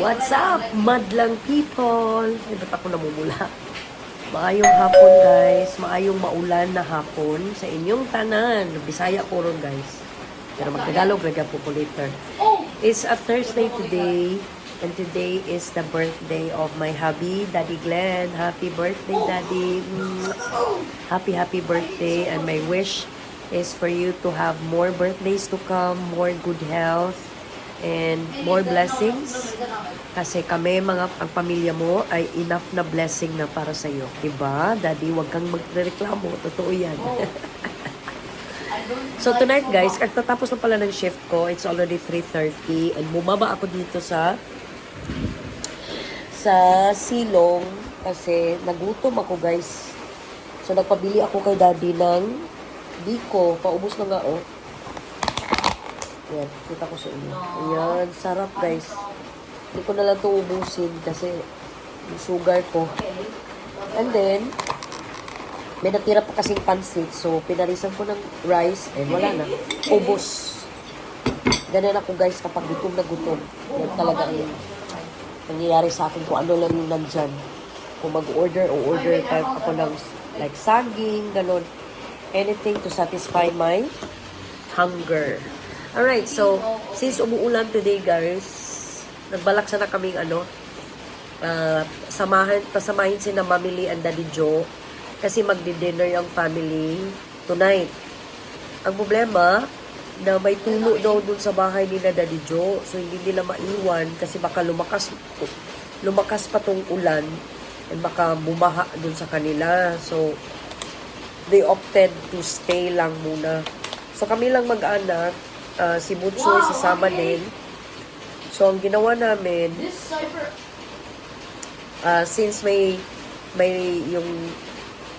What's up, madlang people? Ay, ba't ako namumula? Maayong hapon, guys. Maayong maulan na hapon sa inyong tanan. Bisaya ko ron, guys. Pero magtagalog, lagyan po ko later. It's a Thursday today. And today is the birthday of my hubby, Daddy Glenn. Happy birthday, Daddy. Mm. Happy, happy birthday. And my wish is for you to have more birthdays to come, more good health, and more blessings. Kasi kami, mga ang pamilya mo, ay enough na blessing na para sa iyo. Diba? Daddy, wag kang magreklamo. Totoo yan. so tonight guys, at tatapos na pala ng shift ko. It's already 3.30 and bumaba ako dito sa sa silong kasi nagutom ako guys. So nagpabili ako kay daddy ng biko. Paubos na nga oh. Yan, kita ko sa inyo. Ayan, sarap guys. Hindi ko na lang ito ubusin kasi yung sugar ko. And then, may natira pa kasing pansit. So, pinarisan ko ng rice. And wala na. Ubos. Ganun ako guys kapag gutom na gutom. Yan talaga ang nangyayari sa akin kung ano lang yung nandyan. Kung mag-order o order type ako ng like saging, ganun. Anything to satisfy my hunger. Alright, so, since umuulan today, guys, nagbalak sana kaming ano, uh, samahan, pasamahin si na Mamili and Daddy Joe kasi magdi-dinner yung family tonight. Ang problema, na may tulo daw dun sa bahay ni na Daddy Joe, so hindi nila maiwan kasi baka lumakas, lumakas pa tong ulan and baka bumaha dun sa kanila. So, they opted to stay lang muna. So, kami lang mag-anak, uh, si Butchoy, si Sama din. So, ang ginawa namin, uh, since may may yung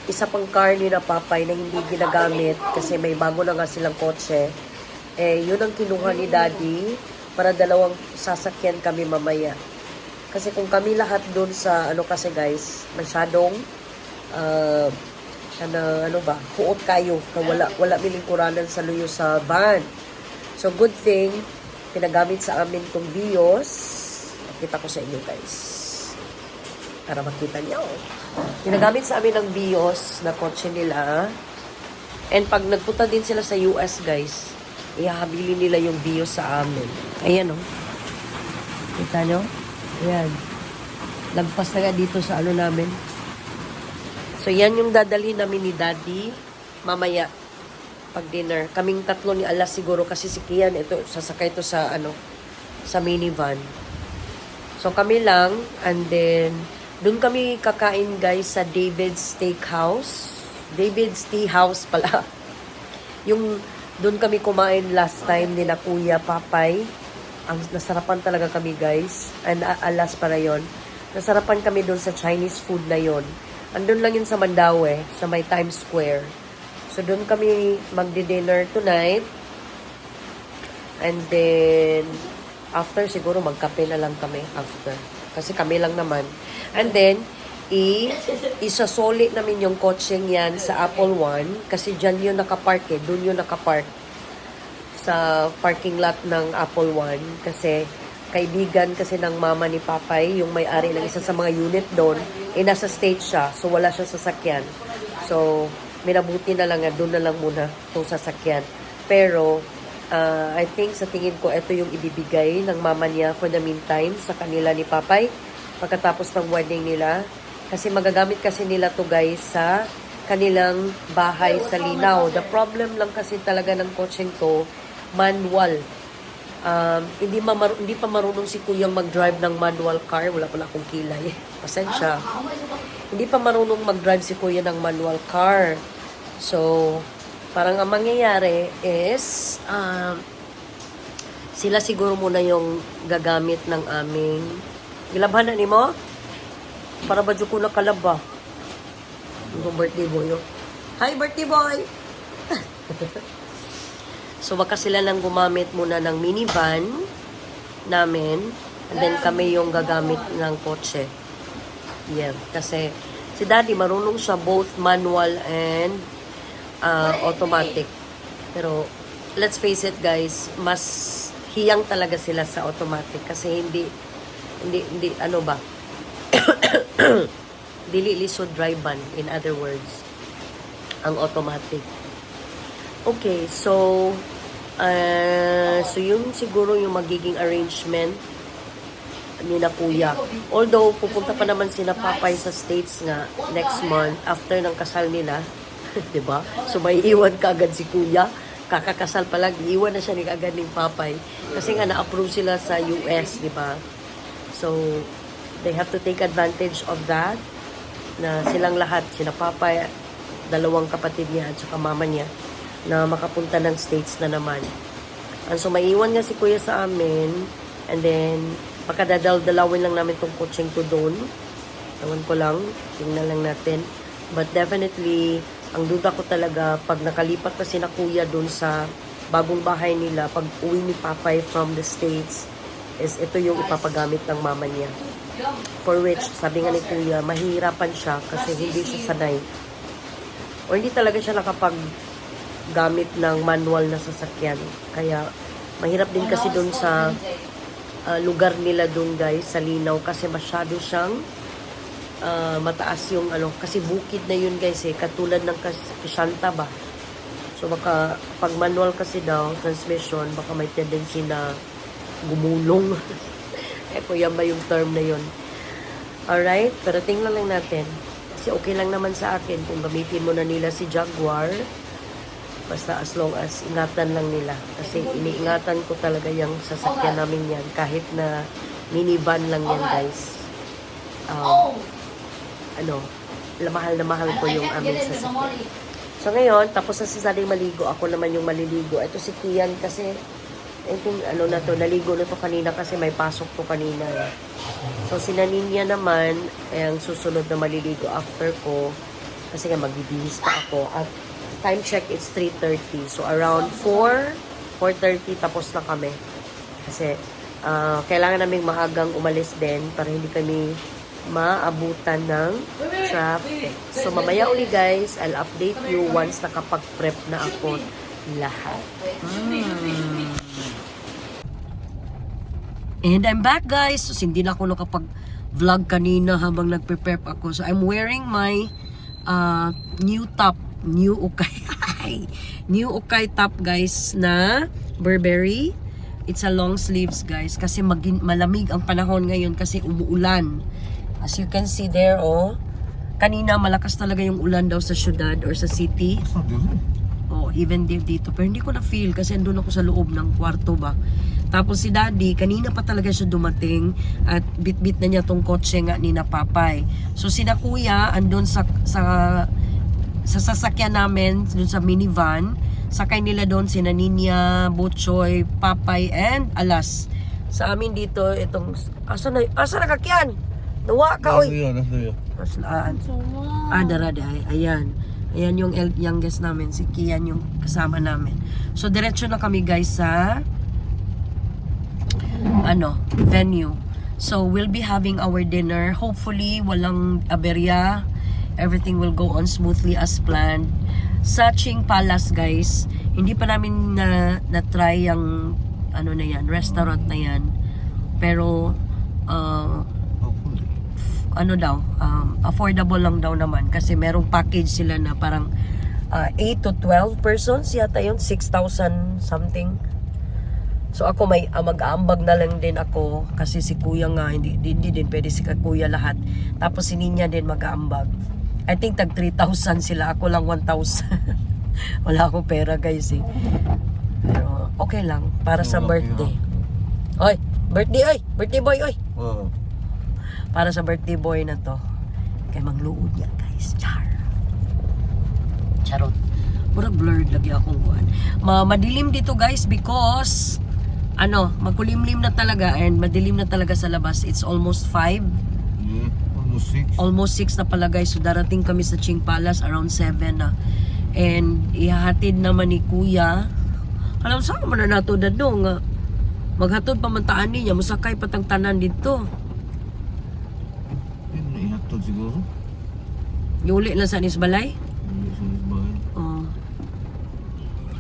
isa pang car ni na Papay na hindi ginagamit kasi may bago na nga silang kotse, eh, yun ang kinuha ni Daddy para dalawang sasakyan kami mamaya. Kasi kung kami lahat doon sa, ano kasi guys, masyadong, uh, ano, ano ba, huot kayo, na wala, wala milingkuranan sa luyo sa van. So, good thing, pinagamit sa amin tong Vios. Pakita ko sa inyo, guys. Para makita niyo. Pinagamit sa amin ng Vios na kotse nila. And pag nagpunta din sila sa US, guys, ihahabili nila yung Vios sa amin. Ayan, oh. Kita nyo? Ayan. Lagpas na dito sa ano namin. So, yan yung dadalhin namin ni Daddy mamaya pag dinner. Kaming tatlo ni Alas siguro kasi si Kian ito sasakay ito sa ano sa minivan. So kami lang and then doon kami kakain guys sa David's Steakhouse. David's Tea House pala. yung doon kami kumain last time ni Kuya Papay. Ang nasarapan talaga kami guys. And uh, alas para yon. Nasarapan kami doon sa Chinese food na yon. Andun lang yun sa Mandaue, sa may Times Square. So, doon kami magdi-dinner tonight. And then, after siguro magkape na lang kami after. Kasi kami lang naman. And then, i isasoli namin yung kotseng yan sa Apple One kasi dyan yun nakapark eh. Doon yun nakapark sa parking lot ng Apple One kasi kaibigan kasi ng mama ni Papay, yung may-ari ng isa sa mga unit doon, eh nasa state siya, so wala siya sasakyan. So, minabuti na lang doon na lang muna itong sasakyan. Pero, uh, I think sa tingin ko, ito yung ibibigay ng mama niya for the meantime sa kanila ni Papay pagkatapos ng wedding nila. Kasi magagamit kasi nila to guys sa kanilang bahay sa Linaw. The problem lang kasi talaga ng coaching to, manual um, hindi, mamaru- hindi pa marunong si Kuyang mag-drive ng manual car. Wala pala akong kilay. Pasensya. Hindi pa marunong mag-drive si Kuya ng manual car. So, parang ang mangyayari is, um, sila siguro muna yung gagamit ng aming gilabhanan ni mo? Para ba ko nakalaba? Yung birthday boy yun. Hi, birthday boy! So, baka sila lang gumamit muna ng minivan namin. And then kami yung gagamit ng kotse. Yeah. Kasi si daddy marunong siya both manual and uh, automatic. Pero let's face it guys, mas hiyang talaga sila sa automatic kasi hindi Hindi, hindi, ano ba? Dili lisod dry ban, in other words. Ang automatic. Okay, so, uh, so yun siguro yung magiging arrangement ni na kuya. Although, pupunta pa naman sina Papay sa States nga next month after ng kasal nila. 'di ba? So, may iwan ka agad si kuya. Kakakasal pa lang, iwan na siya ni agad ni Papay. Kasi nga na-approve sila sa US, di ba? So, they have to take advantage of that na silang lahat, sina Papay, dalawang kapatid niya at saka mama niya na makapunta ng States na naman. And so, maiwan nga si Kuya sa amin and then, pakadadal-dalawin lang namin tong coaching ko doon. Ewan ko lang, tingnan lang natin. But definitely, ang duda ko talaga, pag nakalipat na sina Kuya doon sa bagong bahay nila, pag uwi ni Papay from the States, is ito yung ipapagamit ng mama niya. For which, sabi nga ni Kuya, mahihirapan siya kasi hindi siya sanay. O hindi talaga siya nakapag gamit ng manual na sasakyan. Kaya, mahirap din kasi doon sa ah, lugar nila doon guys, sa Linaw, kasi masyado siyang ah, mataas yung ano, kasi bukid na yun guys eh, katulad ng Kas- Kashanta ba. So baka, pag manual kasi daw, transmission, baka may tendency na gumulong. eh, kuya ba yung term na yun? Alright, pero tingnan lang natin. Kasi okay lang naman sa akin kung gamitin mo na nila si Jaguar. Basta as long as ingatan lang nila. Kasi iniingatan ko talaga yung sasakyan namin yan. Kahit na minivan lang yan guys. Um, ano, mahal na mahal ko yung aming sasakyan. So ngayon, tapos na si Saling maligo, ako naman yung maliligo. Ito si Kian kasi, I think ano na to, naligo na to kanina kasi may pasok to kanina. eh. So si Naninya naman, eh, ang susunod na maliligo after ko, kasi nga magbibihis pa ako. At time check, it's 3.30. So around 4, 4.30 tapos na kami. Kasi ah, kailangan naming maagang umalis din para hindi kami maabutan ng traffic. So mamaya uli guys, I'll update you once nakapag-prep na ako lahat. And I'm back guys. So hindi na ako nakapag-vlog kanina habang nagpe-prep ako. So I'm wearing my uh, new top, new ukay. new ukay top guys na Burberry. It's a long sleeves guys kasi magin malamig ang panahon ngayon kasi umuulan. As you can see there oh. Kanina malakas talaga yung ulan daw sa syudad or sa city. Oh, even di- dito. Pero hindi ko na feel kasi andun ako sa loob ng kwarto ba. Tapos si daddy, kanina pa talaga siya dumating at bit-bit na niya tong kotse nga ni na papay. So sina kuya andun sa, sa, sa sasakyan namin, dun sa minivan. Sakay nila doon si Ninya, Butchoy, Papay, and Alas. Sa amin dito, itong... Asa na, asa na kakyan? Nawa ka, oy! Aslaan. Ah, darada. Ay, ayan. Ayan yung youngest namin. Si Kian yung kasama namin. So, diretso na kami guys sa ano, venue. So, we'll be having our dinner. Hopefully, walang aberya. Everything will go on smoothly as planned. Sa Ching Palace, guys, hindi pa namin na, na-try yung ano na yan, restaurant na yan. Pero, uh, ano daw, um, affordable lang daw naman kasi merong package sila na parang uh, 8 to 12 persons yata yun, 6,000 something. So ako may ah, mag-aambag na lang din ako kasi si kuya nga hindi, hindi, din pwede si kuya lahat. Tapos si Ninya din mag-aambag. I think tag 3,000 sila, ako lang 1,000. Wala akong pera guys eh. Pero okay lang para sa Okay, birthday. Oy, birthday oy, birthday boy oy Oo. Para sa birthday boy na to. Kay mangluod niya, guys. Char. Charot. Pura blurred lagi akong kuhan. Ma madilim dito, guys, because ano, magkulimlim na talaga and madilim na talaga sa labas. It's almost 5. Yeah, almost six. Almost 6 na pala, guys. So, darating kami sa Ching Palace around 7 na. And ihahatid naman ni Kuya. Alam saan man na nato na do nga. Maghatod pamantaan niya, musakay patang tanan dito. Ihatod siguro. Yuli lang sa Nisbalay. Hindi sa bahay. Oh.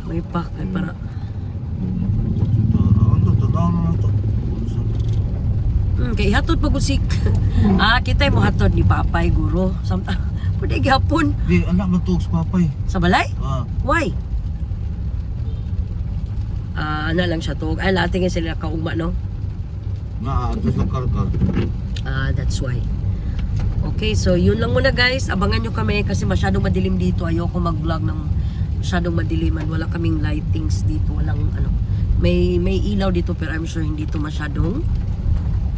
May pack ay para. Ano to? Tao na to. Mm, kay hatod pag-usik. ah, kita mo hatod ni Papay, guro. Samta, pwede gihapon. Di, anak mo to sa papay. Sa balay? Ah, Why? Ah, ano lang siya to. Ay, lahat nga sila kaugma, no? nga, atos ng karkar. Ah, that's why. Okay, so yun lang muna guys. Abangan nyo kami kasi masyadong madilim dito. Ayoko mag-vlog ng masyadong madiliman. Wala kaming lightings dito. Walang ano. May may ilaw dito pero I'm sure hindi to masyadong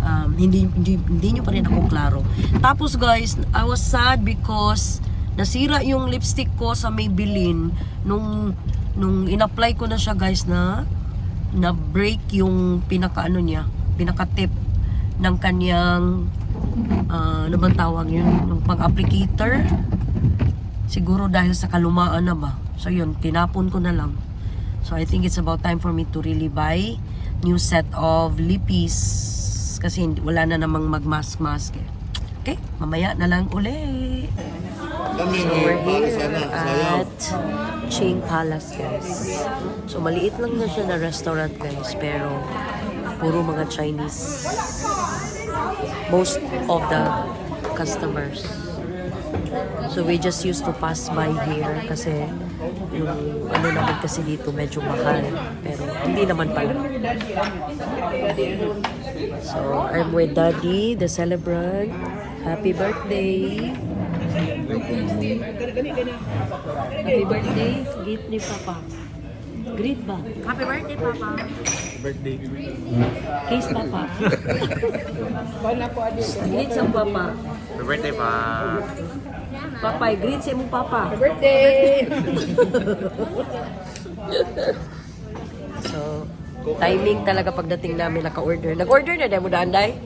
um, hindi, hindi, hindi nyo pa rin ako klaro. Tapos guys, I was sad because nasira yung lipstick ko sa Maybelline nung nung in-apply ko na siya guys na na break yung pinaka ano niya, pinaka tip ng kanyang ah, ano bang tawag yun, yung pang-applicator. Siguro dahil sa kalumaan na ba. So yun, tinapon ko na lang. So I think it's about time for me to really buy new set of lippies kasi wala na namang mag-mask-mask eh. Okay, mamaya na lang uli. So we're here at Ching Palace guys. So maliit lang na siya na restaurant guys pero puro mga Chinese. Most of the customers. So we just used to pass by here kasi yung ano naman kasi dito medyo mahal pero hindi naman pala. So I'm with Daddy, the celebrant. Happy birthday! Happy birthday, gift ni Papa. Greet ba? Happy birthday, Papa. Birthday. Kiss, Papa. greet sa Papa. Happy birthday pa. Papa, greet sa imong Papa. birthday! So, timing talaga pagdating namin naka-order. Nag-order na dahil mo daanday?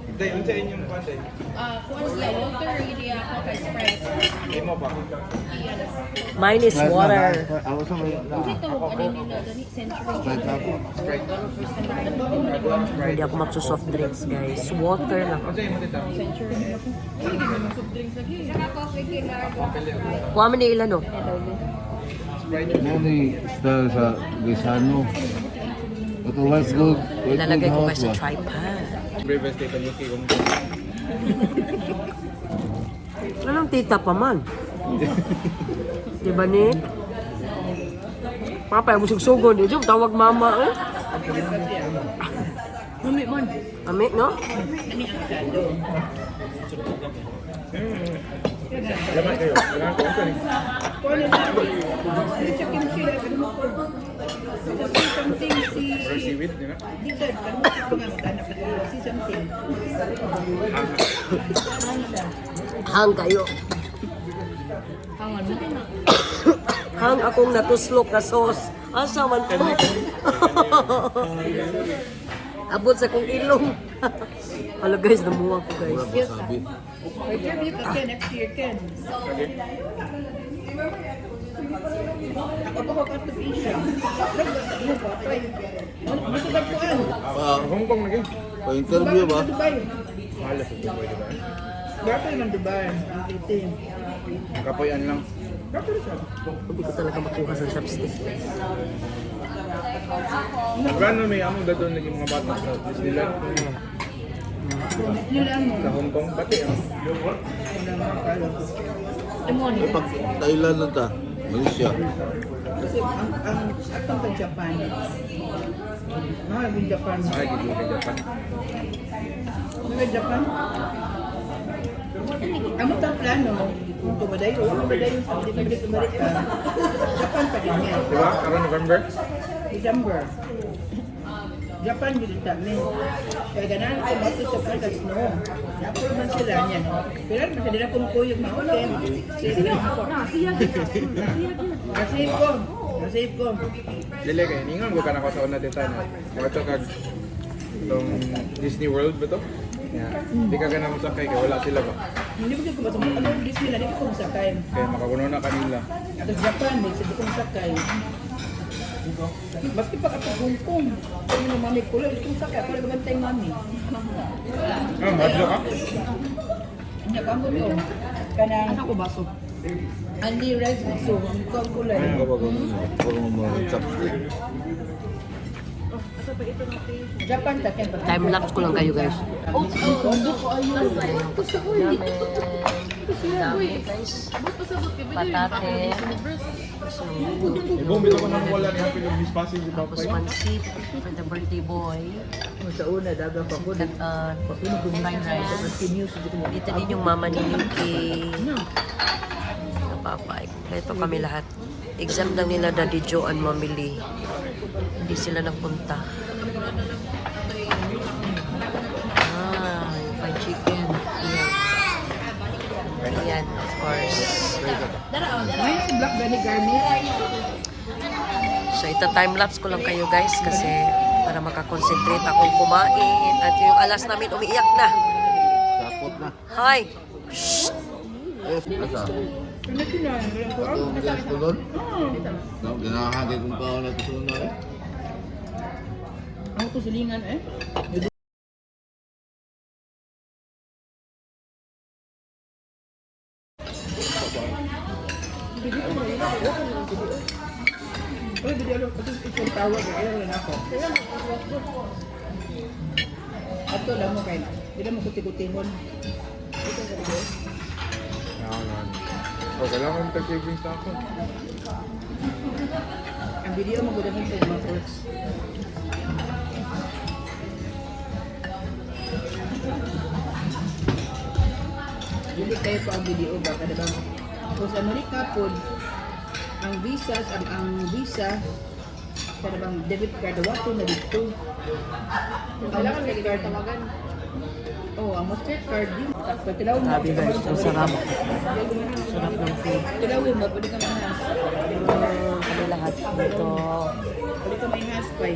Ah, kung sila, Walter, hindi ako kay Sprite. Mine is water. Ako sa may... Ito, ano nila, gani, century. Hindi ako magsusoft drinks, guys. Water lang. Kuha mo ni ilan, no? Muni, sa sa Lisano. Ito, let's go. Ilalagay ko guys sa tripod. Anong tita pa man? Di ba ni? Papa, yung musog-sugon. Di tawag mama eh. Mami, mon. Ami, no? Hang kayo. Hangan mo. Hang akong natuslok na sauce. Asa man to? Abot sa kong ilong. Hala guys, namuha ko guys. Sabi. Wait, you're big again, next year, Ken. Ako Ano ba? Ba? Pa, Hong Kong lagi. Pa-interview ba? Dubai. Dapat naman Dubai. Ang titin. Kapoyan lang. Hindi ko talaga makuha sa chopstick. Magkano may among dadon naging mga bata sa Disneyland? Sa Hong Kong? Pati Lemon. Eh, pag Thailand lang ta. Malaysia. Kasi ang ang atong sa Japan. Mahal yung Japan. ay gido kay Japan. Mga Japan. Amo ta plano. Kung tumadayo, tumadayo sa di man dito balik ka. Japan pa din yan. Di ba? Karon November? December. Japan kami. Kaya ganan ko bato sa pagkas no. Dapat man sila niyan. Pero man sila kumukuyog mga okay. Sila ako. Nasib ko. Nasib ko. Dili kay ningon ko kana ko sa una dito na. Wato kag tong Disney World ba to? Yeah. Di ka ganang musakay kay wala sila ba? Hindi ko ba sa mga Disney na dito kung sakay. Kaya makakuno na kanila. Sa Japan, may sa kung sakay. Maski pa kapag Hong Kong. Kung yung mami ko lang, kung sakay, ako nagagantay mami. Ah, madlo ka? Hindi ka mo to. Kanang... Ako baso. Andy rice baso. Ang kulay. Ano, parang mga chopstick. Japan ta kaya Time lapse ko lang kayo guys. Dami guys. Patate. So, Ibong bitaw ko nang wala ni Happy Love Passing si tapos Papay. pansit for the birthday boy. sa una dagang pa ko That, uh, fried rice. dito din yung mama ni Yuki. Napapay. Kompleto kami lahat. Exam lang nila Daddy Joe and Mamili. Hindi sila nagpunta. Ah, yung fried chicken. Ayan. Ayan, of course. Ay, si Black Vinegar. So, ita time-lapse ko lang kayo guys kasi para makakonsentrate akong kumain. At yung alas namin umiiyak na. Sapot na. Hi! Shh! Eh, asa? Ano sinayan? Wala ko. Ito, gas ko doon? No, ginahagi kong kaon na ito na eh. Ako to silingan eh. Uy, hindi alam. Ito ito yung tawag. Ayaw rin ako. Ato lang mo kayo. Hindi lang mo kuti-kutihon. Yan, yan. Oh, kailangan tag-savings na ako. Ang video mo gudahin sa mga fruits. Dili kayo po ang video ba kada bang kung sa Amerika po ang visa ang, ang visa kada bang debit card wato na dito. Ang Mastercard tawagan. Oh, ang Mastercard din. Pagtilaw mo. Sabi guys, ang sarap. Sarap ng food. Tilawin mo, pwede ka mahas. Ito, kami lahat dito. Pwede ka may has pa.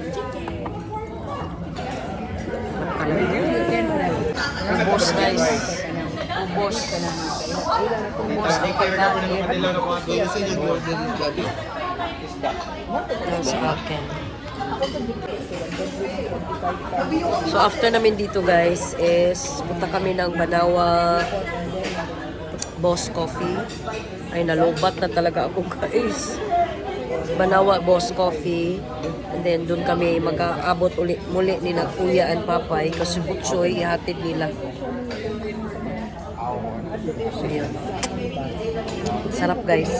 Kami. Ubos guys. Ubos. Ubos ang pagkain. Yan sa akin. So after namin dito guys is punta kami ng Banawa Boss Coffee. Ay nalobat na talaga ako guys. Banawa Boss Coffee. And then doon kami mag-aabot uli, muli ni na Kuya and Papay kasi butsoy ihatid nila. So yun. Sarap guys.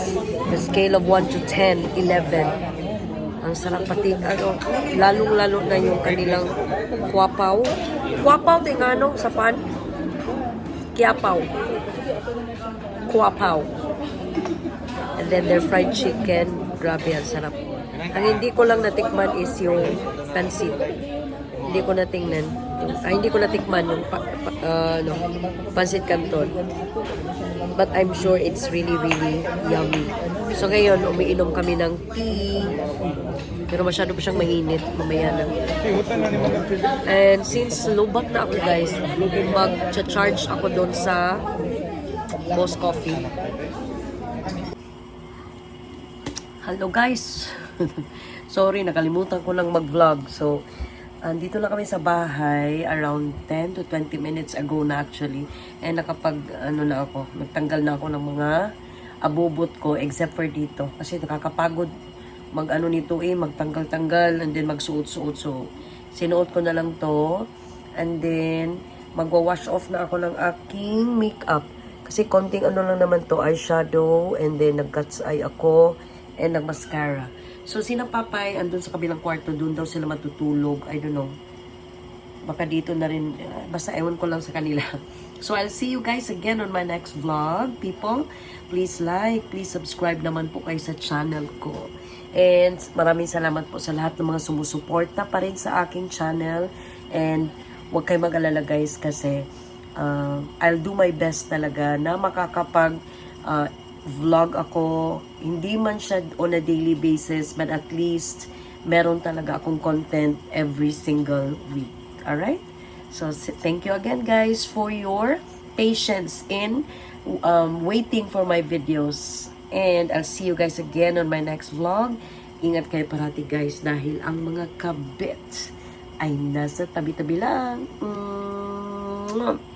The scale of 1 to 10, 11. Ang sarap pati, ano, lalong-lalo na yung kanilang kwapaw. Kwapaw, tingano, sa pan? Kiapaw. Kwapaw. And then their fried chicken, grabe, ang sarap. Ang hindi ko lang natikman is yung pansit. Hindi ko natingnan. Ay, hindi ko natikman yung pa, pa, uh, ano, pansit canton. But I'm sure it's really, really yummy. So ngayon, umiinom kami ng tea. Pero masyado pa siyang mainit. Mamaya na. And since lubat na ako guys, mag-charge ako doon sa Boss Coffee. Hello guys! Sorry, nakalimutan ko lang mag-vlog. So, andito na kami sa bahay around 10 to 20 minutes ago na actually. And nakapag, ano na ako, nagtanggal na ako ng mga abubot ko except for dito. Kasi nakakapagod mag-ano nito eh, magtanggal-tanggal and then magsuot-suot. So, sinuot ko na lang to. And then, magwa-wash off na ako ng aking makeup. Kasi konting ano lang naman to, eyeshadow, and then nag-cat's eye ako, and nag-mascara. So, sina Papay, andun sa kabilang kwarto, dun daw sila matutulog. I don't know. Baka dito na rin, uh, basta ewan ko lang sa kanila. So, I'll see you guys again on my next vlog. People, please like, please subscribe naman po kayo sa channel ko. And maraming salamat po sa lahat ng mga sumusuporta pa rin sa aking channel. And huwag kayo mag-alala guys kasi uh, I'll do my best talaga na makakapag uh, vlog ako. Hindi man siya on a daily basis but at least meron talaga akong content every single week. Alright? So, thank you again guys for your patience in um, waiting for my videos. And I'll see you guys again on my next vlog. Ingat kayo parati guys dahil ang mga kabit ay nasa tabi-tabi lang. Mm.